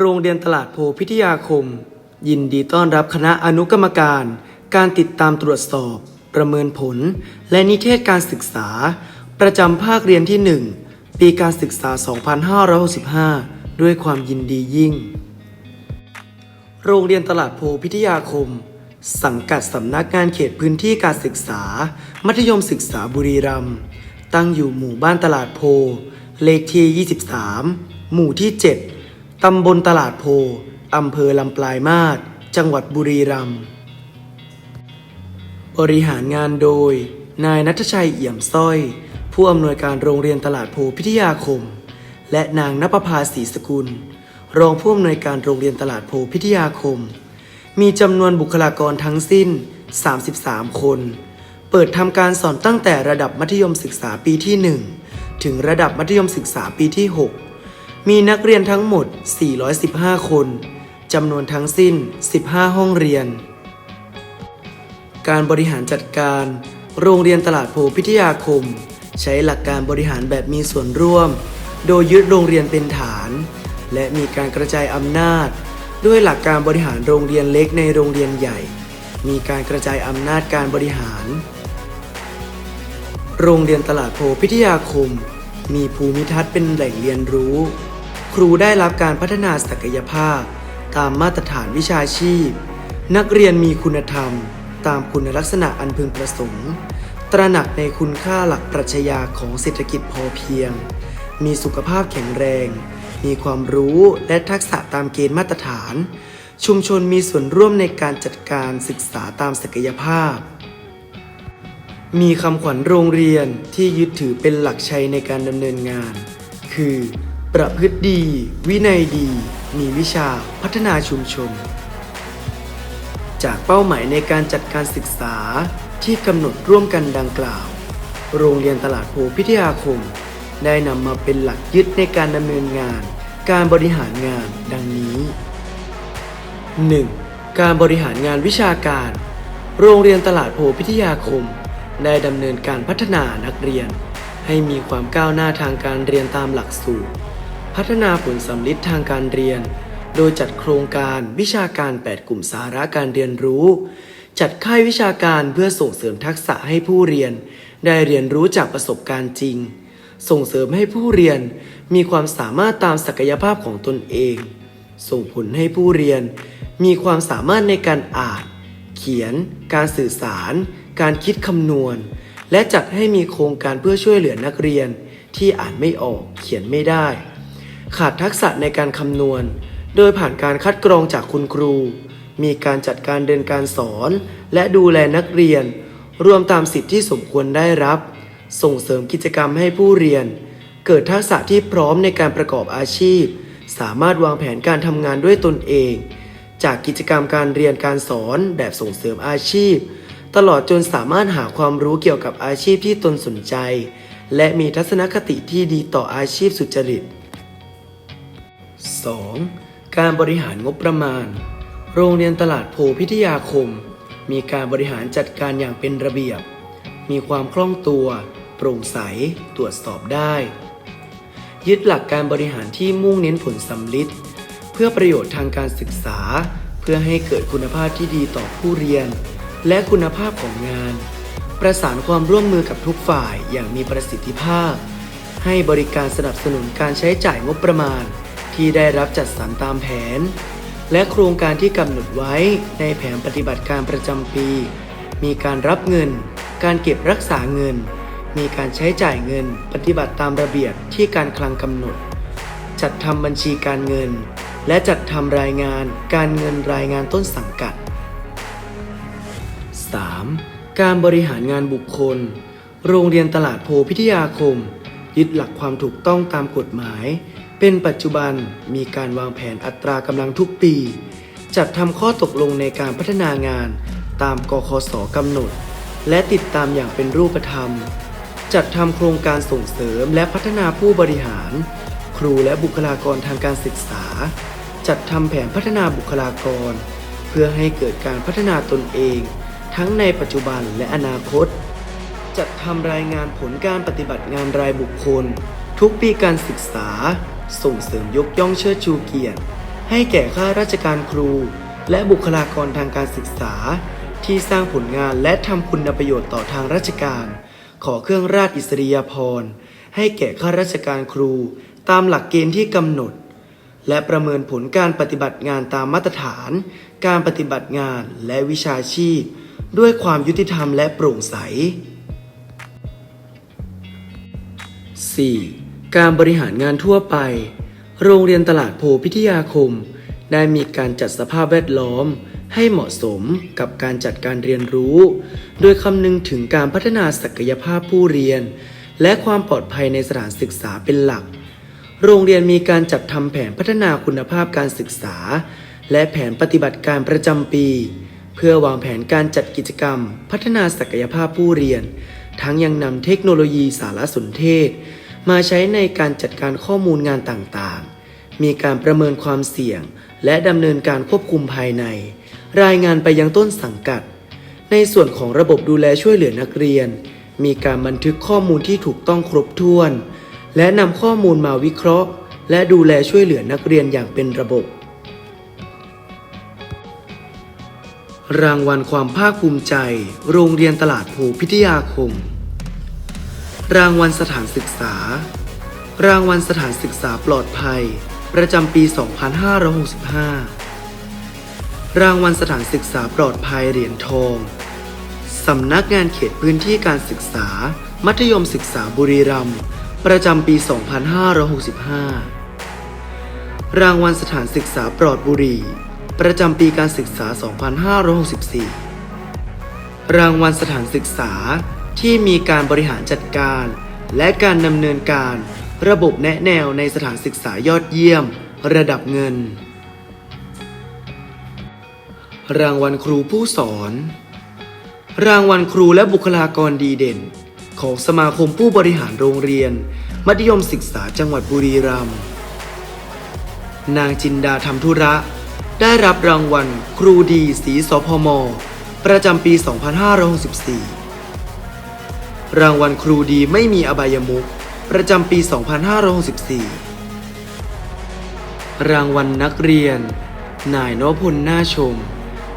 โรงเรียนตลาดโพพิทยาคม ยินดีต้อนรับคณะอนุกรรมการ การติดตามตรวจสอบ ประเมินผล และนิเทศการศึกษา ประจำภาคเรียนที่ 1 ปีการศึกษา 2565 ด้วยความยินดียิ่ง โรงเรียนตลาดโพพิทยาคม สังกัดสำนักงานเขตพื้นที่การศึกษา มัธยมศึกษาบุรีรัมย์ตั้งอยู่หมู่บ้านตลาดโพ เลขที่ 23 หมู่ที่ 7 ตำบลตลาดโพ อำเภอลำปลายมาศ จังหวัดบุรีรัมย์ บริหารงานโดย นายนัทชัยเอี่ยมสร้อย ผู้อำนวยการโรงเรียนตลาดโพพิทยาคม และนางนภพาศรีสกุล รองผู้อำนวยการโรงเรียนตลาดโพพิทยาคม มีจำนวนบุคลากรทั้งสิ้น 33 คน เปิดทำการสอนตั้งแต่ระดับมัธยมศึกษาปีที่ 1 ถึงระดับมัธยมศึกษาปีที่ 6 มีนักเรียนทั้งหมด 415 คน จำนวนทั้งสิ้น 15 ห้องเรียน การบริหารจัดการ โรงเรียนตลาดโพพิทยาคม ใช้หลักการบริหารแบบมีส่วนร่วม โดยยึดโรงเรียนเป็นฐาน และมีการกระจายอำนาจ ด้วยหลักการบริหารโรงเรียนเล็กในโรงเรียนใหญ่ มีการกระจายอำนาจการบริหาร โรงเรียนตลาดโพพิทยาคมมีภูมิทัศน์เป็นแหล่งเรียนรู้ ครูได้รับการพัฒนาศักยภาพ ตามมาตรฐานวิชาชีพ นักเรียนมีคุณธรรม ตามคุณลักษณะอันพึงประสงค์ ตระหนักในคุณค่าหลักปรัชญาของเศรษฐกิจพอเพียง มีสุขภาพแข็งแรง มีความรู้และทักษะตามเกณฑ์มาตรฐาน ชุมชนมีส่วนร่วมในการจัดการศึกษาตามศักยภาพมีคำขวัญโรงเรียนที่ยึดถือเป็นหลักชัยในการดำเนินงาน คือ ประพฤติดี วินัยดี มีวิชาพัฒนาชุมชน จากเป้าหมายในการจัดการศึกษาที่กำหนดร่วมกันดังกล่าว โรงเรียนตลาดโพพิทยาคม ได้นำมาเป็นหลักยึดในการดำเนินงาน การบริหารงานดังนี้ 1. การบริหารงานวิชาการ โรงเรียนตลาดโพพิทยาคม ได้ดำเนินการพัฒนานักเรียน ให้มีความก้าวหน้าทางการเรียนตามหลักสูตร พัฒนาผลสำลิดทางการเรียน โดยจัดโครงการวิชาการ 8 กลุ่มสาระการเรียนรู้ จัดค่ายวิชาการเพื่อส่งเสริมทักษะให้ผู้เรียน ได้เรียนรู้จากประสบการณ์จริง ส่งเสริมให้ผู้เรียนมีความสามารถตามศักยภาพของตนเอง ส่งผลให้ผู้เรียน มีความสามารถในการอ่าน เขียน การสื่อสาร การคิดคำนวณ และจัดให้มีโครงการเพื่อช่วยเหลือนักเรียนที่อ่านไม่ออกเขียนไม่ได้ ขาดทักษะในการคำนวณ โดยผ่านการคัดกรองจากคุณครู มีการจัดการเดินการสอน และดูแลนักเรียน รวมตามสิทธิที่สมควรได้รับ ส่งเสริมกิจกรรมให้ผู้เรียน เกิดทักษะที่พร้อมในการประกอบอาชีพ สามารถวางแผนการทำงานด้วยตนเอง จากกิจกรรมการเรียนการสอนแบบส่งเสริมอาชีพ ตลอดจนสามารถหาความรู้เกี่ยวกับอาชีพที่ตนสนใจ และมีทัศนคติที่ดีต่ออาชีพสุจริต 2. การบริหารงบประมาณ โรงเรียนตลาดโพพิทยาคม มีการบริหารจัดการอย่างเป็นระเบียบ มีความคล่องตัว โปร่งใส ตรวจสอบได้ ยึดหลักการบริหารที่มุ่งเน้นผลสำลิดเพื่อประโยชน์ทางการศึกษา เพื่อให้เกิดคุณภาพที่ดีต่อผู้เรียน และคุณภาพของงาน ประสานความร่วมมือกับทุกฝ่ายอย่างมีประสิทธิภาพ ให้บริการสนับสนุนการใช้จ่ายงบประมาณ ที่ได้รับจัดสรรตามแผน และโครงการที่กำหนดไว้ในแผนปฏิบัติการประจำปี มีการรับเงิน การเก็บรักษาเงิน มีการใช้จ่ายเงิน ปฏิบัติตามระเบียบที่การคลังกำหนด จัดทำบัญชีการเงิน และจัดทำรายงานการเงินรายงานต้นสังกัด 3. การบริหารงานบุคคล โรงเรียนตลาดโพพิทยาคม ยึดหลักความถูกต้องตามกฎหมาย เป็นปัจจุบันมีการวางแผนอัตรากำลังทุกปี จัดทำข้อตกลงในการพัฒนางานตามกคสกำหนด และติดตามอย่างเป็นรูปธรรม จัดทำโครงการส่งเสริมและพัฒนาผู้บริหาร ครูและบุคลากรทางการศึกษา จัดทำแผนพัฒนาบุคลากร เพื่อให้เกิดการพัฒนาตนเอง ทั้งในปัจจุบันและอนาคต จัดทำรายงานผลการปฏิบัติงานรายบุคคล ทุกปีการศึกษา ส่งเสริมยกย่องเชิดชูเกียรติ ให้แก่ข้าราชการครู และบุคลากรทางการศึกษา ที่สร้างผลงานและทำคุณประโยชน์ต่อทางราชการ ขอเครื่องราชอิสริยาภรณ์ให้แก่ข้าราชการครู ตามหลักเกณฑ์ที่กำหนด และประเมินผลการปฏิบัติงานตามมาตรฐาน การปฏิบัติงานและวิชาชีพ ด้วยความยุติธรรมและโปร่งใส 4. การบริหารงานทั่วไป โรงเรียนตลาดโพพิทยาคม ได้มีการจัดสภาพแวดล้อม ให้เหมาะสมกับการจัดการเรียนรู้ โดยคำนึงถึงการพัฒนาศักยภาพผู้เรียน และความปลอดภัยในสถานศึกษาเป็นหลัก โรงเรียนมีการจัดทำแผนพัฒนาคุณภาพการศึกษา และแผนปฏิบัติการประจำปี เพื่อวางแผนการจัดกิจกรรม พัฒนาศักยภาพผู้เรียน ทั้งยังนำเทคโนโลยีสารสนเทศ มาใช้ในการจัดการข้อมูลงานต่างๆ มีการประเมินความเสี่ยง และดำเนินการควบคุมภายใน รายงานไปยังต้นสังกัด ในส่วนของระบบดูแลช่วยเหลือนักเรียน มีการบันทึกข้อมูลที่ถูกต้องครบถ้วน และนำข้อมูลมาวิเคราะห์ และดูแลช่วยเหลือนักเรียนอย่างเป็นระบบ รางวัลความภาคภูมิใจ โรงเรียนตลาดภูพิทยาคม รางวัลสถานศึกษา รางวัลสถานศึกษาปลอดภัย ประจำปี 2565 รางวัลสถานศึกษาปลอดภัยเหรียญทอง สำนักงานเขตพื้นที่การศึกษา มัธยมศึกษาบุรีรัมย์ประจำปี 2565 รางวัลสถานศึกษาปลอดบุรี ประจำปีการศึกษา 2564 รางวัลสถานศึกษา ที่มีการบริหารจัดการ และการดำเนินการ ระบบแนะแนวในสถานศึกษายอดเยี่ยม ระดับเงิน รางวัลครูผู้สอน รางวัลครูและบุคลากรดีเด่น ของสมาคมผู้บริหารโรงเรียน มัธยมศึกษาจังหวัดบุรีรัมย์นางจินดาทำธุระ ได้รับรางวัลครูดีสีสพม ประจำปี 2564 รางวัลครูดีไม่มีอบายมุขประจำปี 2564 รางวัลนักเรียน นายนพลน่าชม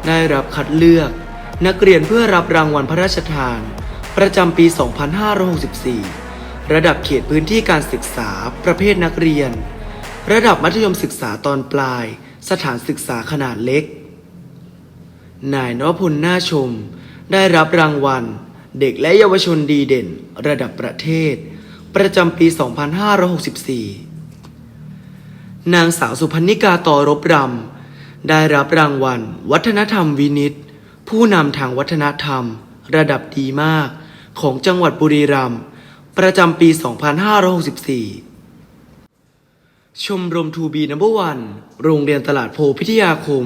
ได้รับคัดเลือก นักเรียนเพื่อรับรางวัลพระราชทาน ประจำปี 2564 ระดับเขตพื้นที่การศึกษาประเภทนักเรียน ระดับมัธยมศึกษาตอนปลาย สถานศึกษาขนาดเล็ก นายนพลน่าชม ได้รับรางวัล เด็กและเยาวชนดีเด่น ระดับประเทศ ประจำปี 2564 นางสาวสุพรรณิกาต่อรบรำ ได้รับรางวัล วัฒนธรรมวินิต ผู้นำทางวัฒนธรรม ระดับดีมาก ของจังหวัดบุรีรัมย์ประจำปี 2564 ชมรมทูบีนัมเบอร์วันโรงเรียนตลาดโพพิทยาคม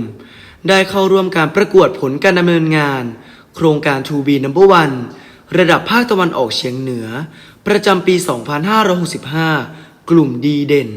ได้เข้าร่วมการประกวดผลการดำเนินงาน โครงการทูบีนัมเบอร์วันระดับภาคตะวันออกเฉียงเหนือ ประจำปี 2565 กลุ่มดีเด่น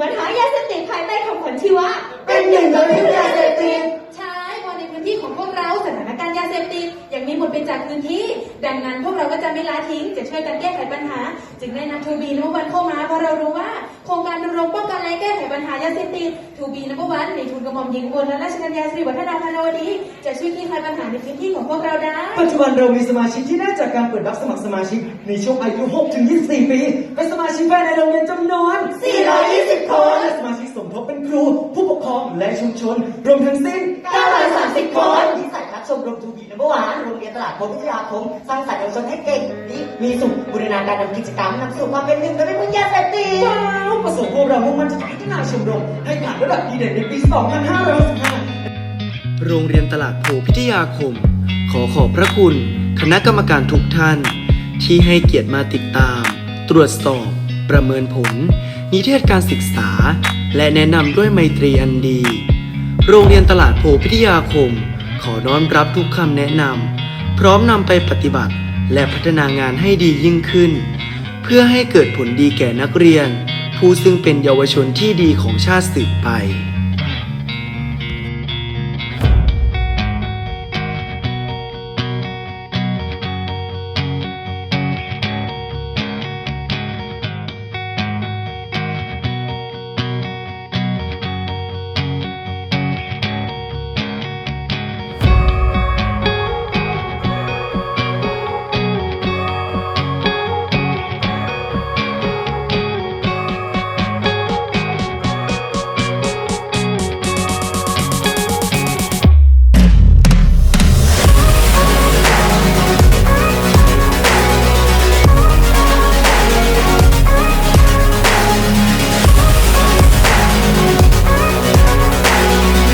ปัญหายาเสพติดภายใต้คำขวัญที่ว่าเป็นหนึ่งโดยไม่มียาเสพติดใช่พราะในพื้นที่ของพวกเราสถานการณ์ยาเสพติดยังมีหมดเป็นจากพื้นที่ ดังนั้นพวกเราก็จะไม่ละทิ้งจะช่วยกันแก้ไขปัญหา จึงได้นำทูบีนวันเข้ามาเพราะเรารู้ว่าโครงการดำรงป้องกันและแก้ไขปัญหายาเสพติดทูบีนวันในทุนกระหม่อมหญิงอุบลและราชกัญญาสิริวัฒนาพนาวดี ช่วยคลี่คลายปัญหาในพื้นที่ของพวกเราได้ ปัจจุบันเรามีสมาชิกที่ได้จากการเปิดรับสมัครสมาชิกในช่วงอายุ6ถึง24 ปีเป็นสมาชิกภายในโรงเรียนจำนวน420 คนและสมาชิกสมทบเป็นครู ผู้ปกครองและชุมชน รวมทั้งสิ้น 930 คนนิสัยนักชมรมทูบีนัมเบอร์วานโรงเรียนตลาดโพธิวิทยาคมสร้างสรรค์เยาวชนให้เก่งดีมีสุขบูรณาการนำกิจกรรมนำสู่ความเป็นหนึ่งโดยไม่พึ่งยาเสพติดว้าวประสงค์พวกเรามุ่งมั่นจะพัฒนาชมรมให้ผ่านระดับดีเด่นในปี 2565 โรงเรียนตลาดโพพิทยาคม ขอขอบพระคุณ คณะกรรมการทุกท่าน ที่ให้เกียรติมาติดตาม ตรวจสอบ ประเมินผล นิเทศการศึกษา และแนะนำด้วยไมตรีอันดี โรงเรียนตลาดโพพิทยาคม ขอน้อมรับทุกคำแนะนำพร้อมนำไปปฏิบัติ และพัฒนางานให้ดียิ่งขึ้น เพื่อให้เกิดผลดีแก่นักเรียน ผู้ซึ่งเป็นเยาวชนที่ดีของชาติสืบไป